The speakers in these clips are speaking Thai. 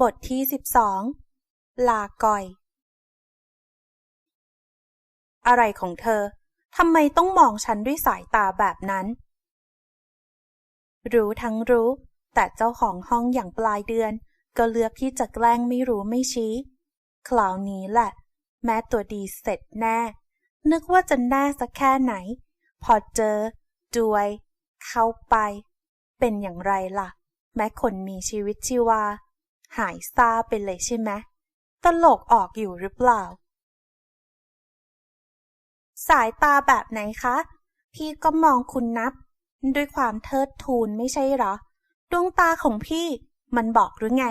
บทที่สิบสองลาก่อย อะไรของเธอทำไมต้องมองฉันด้วยสายตาแบบนั้น รู้ทั้งรู้ แต่เจ้าของห้องอย่างปลายเดือน ก็เลือกที่จะแกล้งไม่รู้ไม่ชี้คราวนี้แหละ แม้ตัวดีเสร็จแน่ นึกว่าจะแน่สักแค่ไหน พอเจอดวย เข้าไป เป็นอย่างไรล่ะ แม้คนมีชีวิตชีวา หายซาไปเลยใช่ไหมตลกออกอยู่หรือเปล่า สายตาแบบไหนคะ พี่ก็มองคุณนับ ด้วยความเทิดทูนไม่ใช่หรอ ดวงตาของพี่มันบอกหรือไง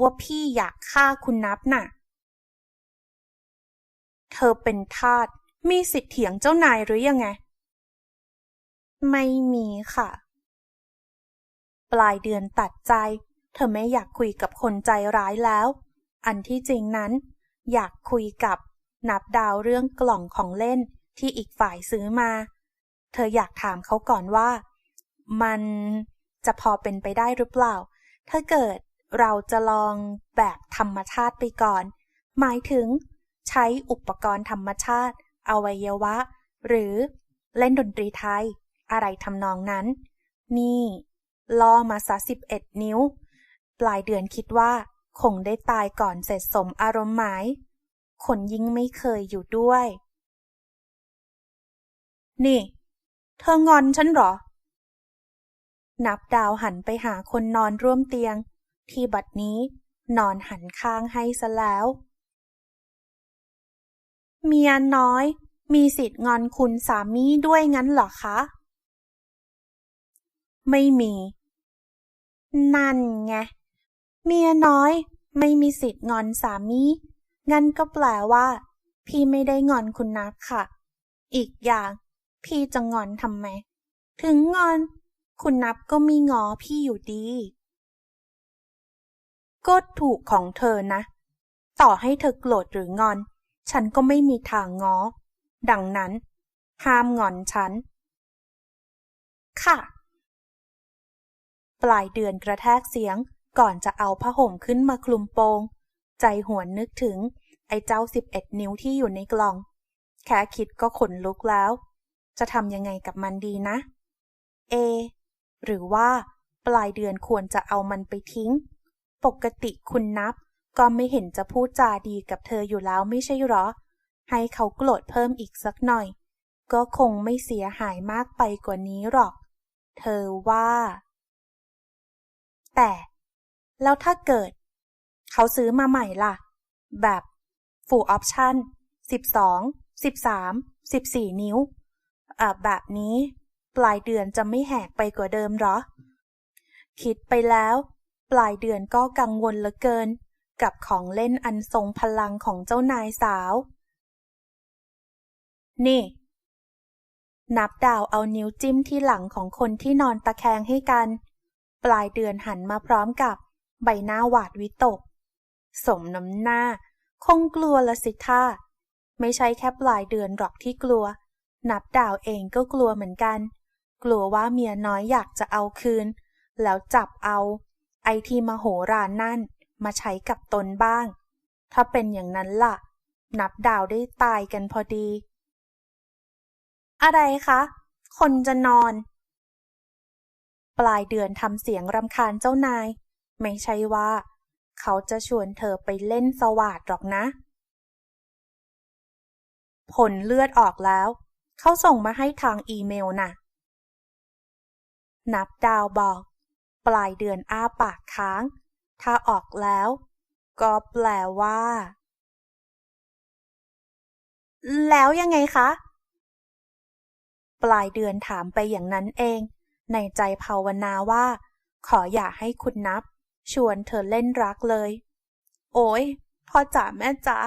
ว่าพี่อยากฆ่าคุณนับน่ะ เธอเป็นทาสมีสิทธิ์เถียงเจ้านายหรือยังไง ไม่มีค่ะ ปลายเดือนตัดใจ เธอไม่อยากคุยกับคนใจร้ายแล้ว อันที่จริงนั้น อยากคุยกับนับดาวเรื่องกล่องของเล่นที่อีกฝ่ายซื้อมา เธออยากถามเขาก่อนว่า มันจะพอเป็นไปได้หรือเปล่า ถ้าเกิดเราจะลองแบบธรรมชาติไปก่อน หมายถึง ใช้อุปกรณ์ธรรมชาติ อวัยวะ หรือเล่นดนตรีไทย อะไรทำนองนั้น นี่ล่อมาซะสิบเอ็ดนิ้ว ปลายเดือนคิดว่า คงได้ตายก่อนเสร็จสมอารมณ์หมายคนยิ่งไม่เคยอยู่ด้วย นี่ เธองอนฉันหรอ นับดาวหันไปหาคนนอนร่วมเตียง ที่บัดนี้นอนหันข้างให้ซะแล้ว เมียน้อย มีสิทธิ์งอนคุณสามีด้วยงั้นหรอคะ ไม่มี นั่นไง เมียน้อย ไม่มีสิทธิ์งอนสามี งั้นก็แปลว่า พี่ไม่ได้งอนคุณนับค่ะ อีกอย่าง พี่จะงอนทำไม ถึงงอน คุณนับก็มีงอพี่อยู่ดี ก็ถูกของเธอนะ ต่อให้เธอโกรธหรืองอน ฉันก็ไม่มีทางงอ ดังนั้น ห้ามงอนฉัน ค่ะ ปลายเดือนกระแทกเสียง ก่อนจะเอาผ้าห่มขึ้นมาคลุมโปง ใจหวนนึกถึง ไอ้เจ้าสิบเอ็ดนิ้วที่อยู่ในกล่อง แค่คิดก็ขนลุกแล้ว จะทำยังไงกับมันดีนะ เอ หรือว่า ปลายเดือนควรจะเอามันไปทิ้ง ปกติคุณนับ ก็ไม่เห็นจะพูดจาดีกับเธออยู่แล้วไม่ใช่หรอ ให้เขาโกรธเพิ่มอีกสักหน่อย ก็คงไม่เสียหายมากไปกว่านี้หรอก เธอว่า แต่ แล้วถ้าเกิด เขาซื้อมาใหม่ล่ะ แบบ full option 12 13 14 นิ้วอ่าแบบนี้ ปลายเดือนจะไม่แหกไปกว่าเดิมหรอ คิดไปแล้ว ปลายเดือนก็กังวลเหลือเกิน กับของเล่นอันทรงพลังของเจ้านายสาว นี่ นับดาวเอานิ้วจิ้มที่หลังของคนที่นอนตะแคงให้กัน ปลายเดือนหันมาพร้อมกับ ใบหน้าหวาดวิตก สมน้ำหน้า คงกลัวละสิท่า ไม่ใช่แค่ปลายเดือนหรอกที่กลัว นับดาวเองก็กลัวเหมือนกัน กลัวว่าเมียน้อยอยากจะเอาคืน แล้วจับเอา ไอที่มโหรานนั่น มาใช้กับตนบ้าง ถ้าเป็นอย่างนั้นล่ะ นับดาวได้ตายกันพอดี อะไรคะ คนจะนอน ปลายเดือนทำเสียงรำคาญเจ้านาย ไม่ใช่ว่า เขาจะชวนเธอไปเล่นสวาดหรอกนะ ผลเลือดออกแล้ว เขาส่งมาให้ทางอีเมลนะ่ะ นับดาวบอก ปลายเดือนอ้าปากค้าง ถ้าออกแล้ว ก็แปลว่า แล้วยังไงคะ ปลายเดือนถามไปอย่างนั้นเอง ในใจภาวนาว่าขออย่าให้คุณนับ ชวนเธอเล่นรักเลย โอ้ยพ่อจ๋าแม่จ๋า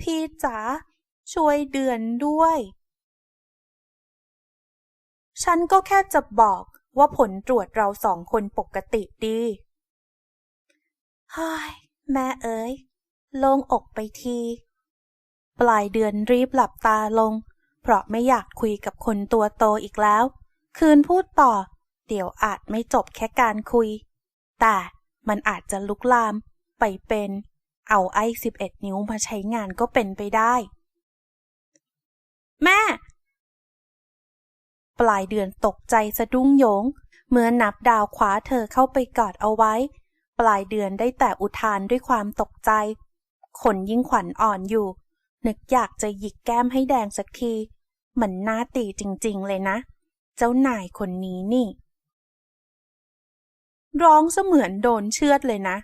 พี่จ๋าช่วยเดือนด้วย ฉันก็แค่จะบอกว่าผลตรวจเราสองคนปกติดีฮ้ยแม่เอ๋ย โล่งอกไปที ปลายเดือนรีบหลับตาลง เพราะไม่อยากคุยกับคนตัวโตอีกแล้ว คืนพูดต่อ เดี๋ยวอาจไม่จบแค่การคุย แต่ มันอาจจะลุกลามไปเป็น เอาไอ้สิบเอ็ดนิ้วมาใช้งานก็เป็นไปได้ แม่ ปลายเดือนตกใจสะดุ้งโยง เมื่อนับดาวคว้าเธอเข้าไปกอดเอาไว้ ปลายเดือนได้แต่อุทานด้วยความตกใจ ขนยิ่งขวัญอ่อนอยู่ นึกอยากจะหยิกแก้มให้แดงสักที มันน่าตีจริงๆเลยนะ เจ้านายคนนี้นี่ ร้องเสมือนโดนเชือดเลยนะ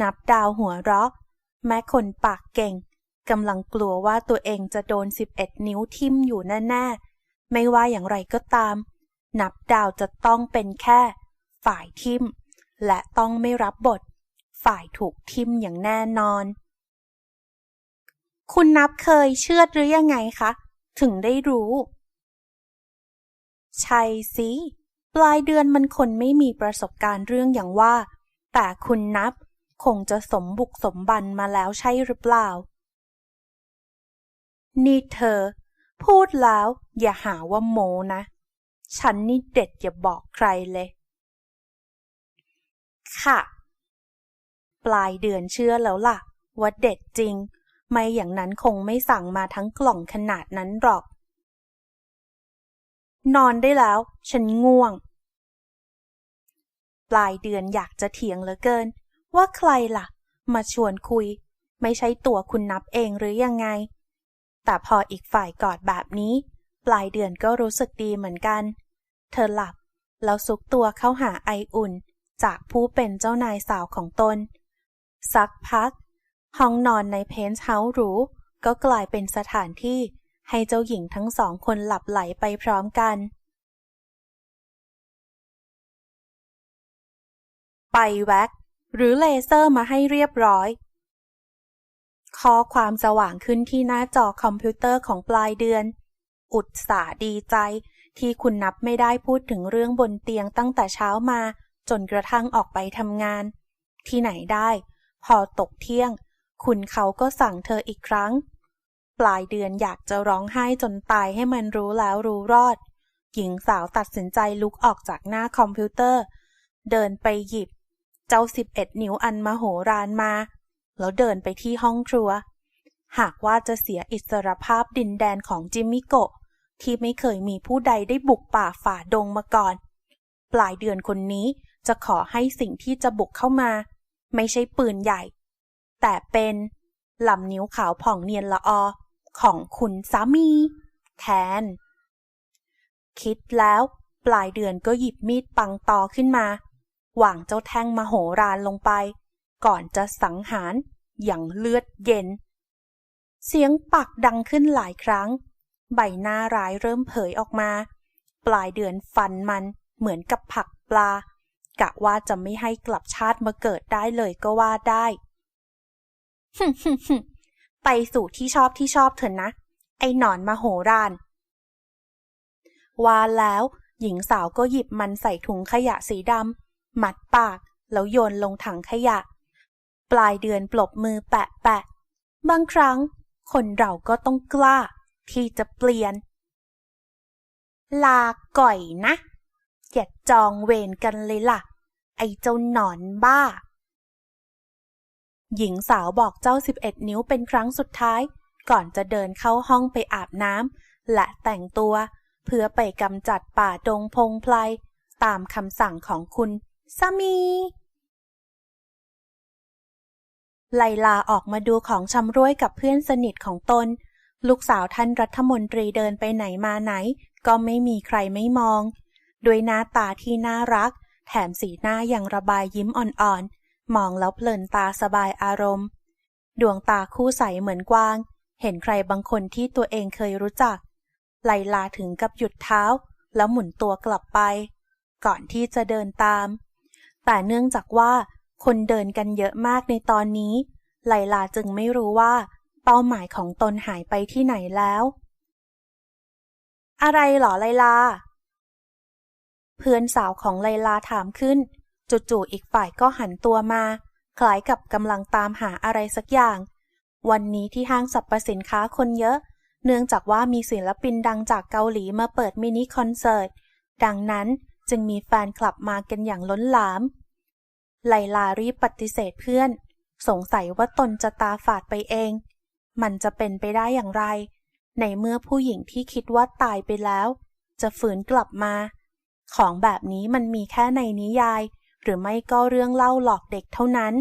นับดาวหัวเราะ แม้คนปากเก่งกำลังกลัวว่าตัวเองจะโดนสิบเอ็ดนิ้วทิ่มอยู่แน่ๆ ไม่ว่าอย่างไรก็ตาม นับดาวจะต้องเป็นแค่ ฝ่ายทิ่ม และต้องไม่รับบท ฝ่ายถูกทิ่มอย่างแน่นอน คุณนับเคยเชื่อดหรือยังไงคะ ถึงได้รู้ ใช่สิ ปลายเดือนมันคนไม่มีประสบการณ์เรื่องอย่างว่า แต่คุณนับคงจะสมบุกสมบันมาแล้วใช่หรือเปล่า นี่เธอ พูดแล้วอย่าหาว่าโมนะ ฉันนี่เด็ดอย่าบอกใครเลย ค่ะ ปลายเดือนเชื่อแล้วล่ะ ว่าเด็ดจริง ไม่อย่างนั้นคงไม่สั่งมาทั้งกล่องขนาดนั้นหรอก นอนได้แล้ว ฉันง่วง ปลายเดือนอยากจะเถียงเหลือเกิน ว่าใครล่ะ มาชวนคุย ไม่ใช่ตัวคุณนับเองหรือยังไง แต่พออีกฝ่ายกอดแบบนี้ ปลายเดือนก็รู้สึกดีเหมือนกัน เธอหลับ แล้วซุกตัวเข้าหาไออุ่น จากผู้เป็นเจ้านายสาวของตน สักพัก ห้องนอนในเพนท์เฮาส์หรูก็กลายเป็นสถานที่ ให้เจ้าหญิงทั้งสองคนหลับไหลไปพร้อมกัน ไปแว็ก หรือเลเซอร์มาให้เรียบร้อย ข้อความสว่างขึ้นที่หน้าจอคอมพิวเตอร์ของปลายเดือน อุตสาดีใจที่คุณนับไม่ได้พูดถึงเรื่องบนเตียงตั้งแต่เช้ามา จนกระทั่งออกไปทำงาน ที่ไหนได้ พอตกเที่ยง คุณเขาก็สั่งเธออีกครั้ง ลายเดือนอยากจะร้องไห้จนตายให้มันรู้แล้วรู้รอด หญิงสาวตัดสินใจลุกออกจากหน้าคอมพิวเตอร์ เดินไปหยิบ เจ้าสิบเอ็ดนิ้วอันมโหฬารมา แล้วเดินไปที่ห้องครัว หากว่าจะเสียอิสรภาพดินแดนของจิมมิโกะที่ไม่เคยมีผู้ใดได้บุกป่าฝ่าดงมาก่อน ปลายเดือนคนนี้จะขอให้สิ่งที่จะบุกเข้ามา ไม่ใช่ปืนใหญ่ แต่เป็นลำนิ้วขาวผ่องเนียนละออ ของคุณสามี แทน คิดแล้ว ปลายเดือนก็หยิบมีดปังตอขึ้นมา หว่างเจ้าแท่งมโหฬารลงไป ก่อนจะสังหารอย่างเลือดเย็น เสียงปักดังขึ้นหลายครั้ง ใบหน้าร้ายเริ่มเผยออกมา ปลายเดือนฟันมันเหมือนกับผักปลา กะว่าจะไม่ให้กลับชาติมาเกิดได้เลยก็ว่าได้ ไปสู่ที่ชอบที่ชอบเถอะนะ ไอ้หนอนมโหฬารว่าแล้วหญิงสาวก็หยิบมันใส่ถุงขยะสีดำมัดปาก แล้วโยนลงถังขยะ ปลายเดือนปลบมือแปะแปะ บางครั้ง คนเราก็ต้องกล้า ที่จะเปลี่ยน ลาก่อยนะอย่าจองเวรกันเลยล่ะ ไอ้เจ้าหนอนบ้า หญิงสาวบอกเจ้าสิบเอ็ดนิ้วเป็นครั้งสุดท้าย ก่อนจะเดินเข้าห้องไปอาบน้ำและแต่งตัว เพื่อไปกำจัดป่าดงพงไพรตามคำสั่งของคุณสามี ไลลาออกมาดูของชำร่วยกับเพื่อนสนิทของตน ลูกสาวท่านรัฐมนตรีเดินไปไหนมาไหน ก็ไม่มีใครไม่มอง ด้วยหน้าตาที่น่ารัก แถมสีหน้ายังระบายยิ้มอ่อนๆ มองแล้วเพลินตาสบายอารมณ์ ดวงตาคู่ใสเหมือนกวาง เห็นใครบางคนที่ตัวเองเคยรู้จัก ไลลาถึงกับหยุดเท้า แล้วหมุนตัวกลับไป ก่อนที่จะเดินตาม แต่เนื่องจากว่าคนเดินกันเยอะมากในตอนนี้ ไลลาจึงไม่รู้ว่า เป้าหมายของตนหายไปที่ไหนแล้ว อะไรหรอไลลา เพื่อนสาวของไลลาถามขึ้น จู่ๆอีกฝ่ายก็หันตัวมา คล้ายกับกำลังตามหาอะไรสักอย่าง วันนี้ที่ห้างสรรพสินค้าคนเยอะ เนื่องจากว่ามีศิลปินดังจากเกาหลีมาเปิดมินิคอนเสิร์ต ดังนั้นจึงมีแฟนคลับมากันอย่างล้นหลาม ไลลารีบปฏิเสธเพื่อน สงสัยว่าตนจะตาฝาดไปเอง มันจะเป็นไปได้อย่างไร ในเมื่อผู้หญิงที่คิดว่าตายไปแล้ว จะฝืนกลับมา ของแบบนี้มันมีแค่ในนิยาย หรือไม่ก็เรื่องเล่าหลอกเด็กเท่านั้น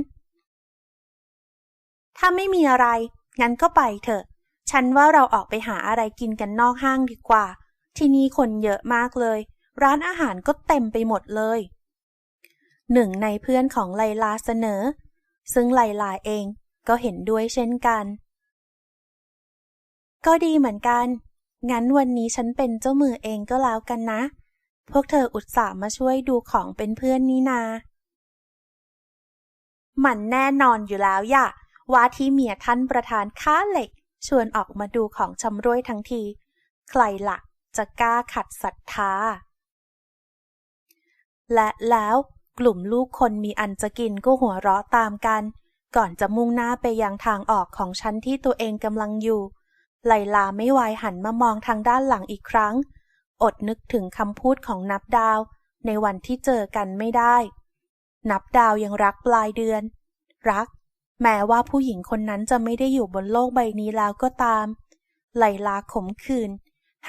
ถ้าไม่มีอะไร งั้นก็ไปเถอะ ฉันว่าเราออกไปหาอะไรกินกันนอกห้างดีกว่า ที่นี่คนเยอะมากเลย ร้านอาหารก็เต็มไปหมดเลย หนึ่งในเพื่อนของไลลาเสนอ ซึ่งไลลาเองก็เห็นด้วยเช่นกัน ก็ดีเหมือนกัน งั้นวันนี้ฉันเป็นเจ้ามือเองก็แล้วกันนะ พวกเธออุตส่าห์มาช่วยดูของเป็นเพื่อนนี่นา มันแน่นอนอยู่แล้วย่ะ ว่าที่เมียท่านประธานค้าเหล็ก ชวนออกมาดูของชำร่วยทั้งที ใครละ่ะจะกล้าขัดศรัทธา และแล้วกลุ่มลูกคนมีอันจะกินก็หัวเราะตามกัน ก่อนจะมุ่งหน้าไปยังทางออกของชั้นที่ตัวเองกำลังอยู่ ไลลาไม่ไวายหันมามองทางด้านหลังอีกครั้ง อดนึกถึงคำพูดของนับดาว ในวันที่เจอกันไม่ได้ นับดาวยังรักปลายเดือน รัก แม้ว่าผู้หญิงคนนั้นจะไม่ได้อยู่บนโลกใบนี้แล้วก็ตาม ไหลลาขมขื่น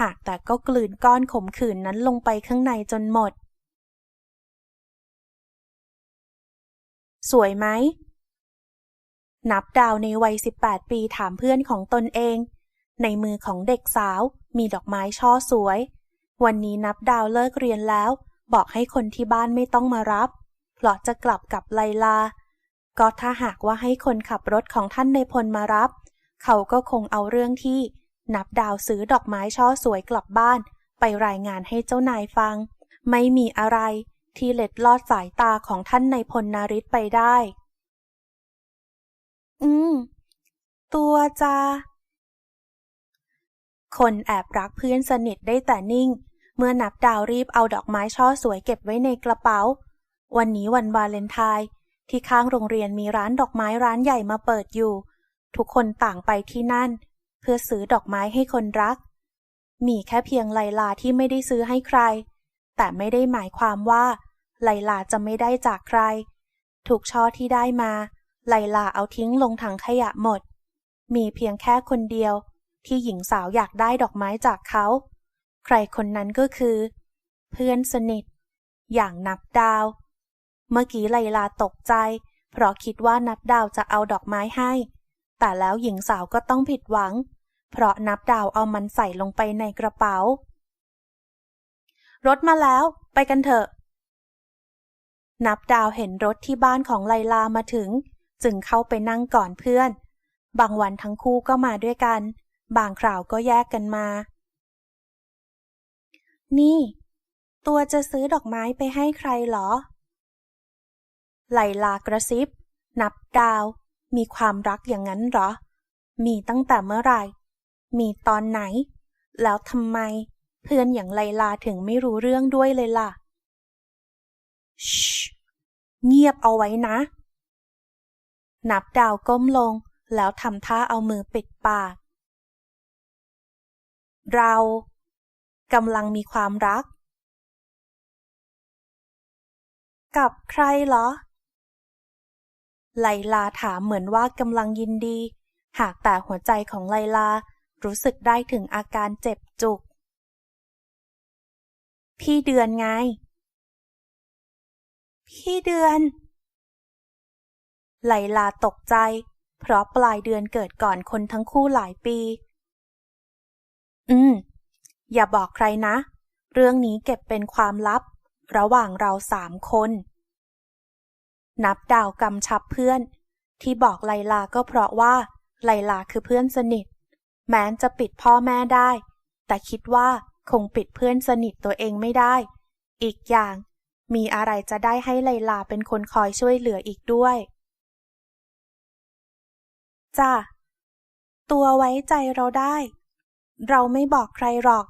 หากแต่ก็กลืนก้อนขมขื่นนั้นลงไปข้างในจนหมด สวยไหม นับดาวในวัย 18 ปีถามเพื่อนของตนเอง ในมือของเด็กสาวมีดอกไม้ช่อสวย วันนี้นับดาวเลิกเรียนแล้ว บอกให้คนที่บ้านไม่ต้องมารับเพราะจะกลับกับไลลา ก็ถ้าหากว่าให้คนขับรถของท่านในพลมารับ เขาก็คงเอาเรื่องที่ นับดาวซื้อดอกไม้ช่อสวยกลับบ้าน ไปรายงานให้เจ้านายฟัง ไม่มีอะไรที่เล็ดลอดสายตาของท่านในพลนาริศไปได้ อืม ตัวจาคนแอบรักเพื่อนสนิทได้แต่นิ่ง มื่อนับดาวรีบเอาดอกไม้ช่อสวยเก็บไว้ในกระเป๋า วันนี้วันวาเลนไทน์ที่ข้างโรงเรียนมีร้านดอกไม้ร้านใหญ่มาเปิดอยู่ ทุกคนต่างไปที่นั่น เพื่อซื้อดอกไม้ให้คนรัก มีแค่เพียงไลลาที่ไม่ได้ซื้อให้ใคร แต่ไม่ได้หมายความว่าไลลาจะไม่ได้จากใคร ถูกช่อที่ได้มา ไลลาเอาทิ้งลงถังขยะหมด มีเพียงแค่คนเดียวที่หญิงสาวอยากได้ดอกไม้จากเขา ใครคนนั้นก็คือ เพื่อนสนิท อย่างนับดาว เมื่อกี้ไลลาตกใจ เพราะคิดว่านับดาวจะเอาดอกไม้ให้ แต่แล้วหญิงสาวก็ต้องผิดหวัง เพราะนับดาวเอามันใส่ลงไปในกระเป๋า รถมาแล้ว ไปกันเถอะ นับดาวเห็นรถที่บ้านของไลลามาถึง จึงเข้าไปนั่งก่อนเพื่อน บางวันทั้งคู่ก็มาด้วยกัน บางคราวก็แยกกันมา นี่ ตัวจะซื้อดอกไม้ไปให้ใครหรอไลลากระซิบ นับดาว มีความรักอย่างนั้นหรอ มีตั้งแต่เมื่อไหร่ มีตอนไหน แล้วทำไม เพื่อนอย่างไลลาถึงไม่รู้เรื่องด้วยเลยล่ะชเงียบเอาไว้นะ นับดาวก้มลงแล้วทำท่าเอามือปิดปาก เรา กำลังมีความรัก กับใครเหรอ ไลลาถามเหมือนว่ากำลังยินดี หากแต่หัวใจของไลลารู้สึกได้ถึงอาการเจ็บจุก พี่เดือนไง พี่เดือน ไลลาตกใจ เพราะปลายเดือนเกิดก่อนคนทั้งคู่หลายปี อืม อย่าบอกใครนะ เรื่องนี้เก็บเป็นความลับ ระหว่างเราสามคน นับดาวกำชับเพื่อน ที่บอกไลลาก็เพราะว่า ไลลาคือเพื่อนสนิท แม้จะปิดพ่อแม่ได้ แต่คิดว่าคงปิดเพื่อนสนิทตัวเองไม่ได้ อีกอย่างมีอะไรจะได้ให้ไลลาเป็นคนคอยช่วยเหลืออีกด้วย จ้ะตัวไว้ใจเราได้ เราไม่บอกใครหรอก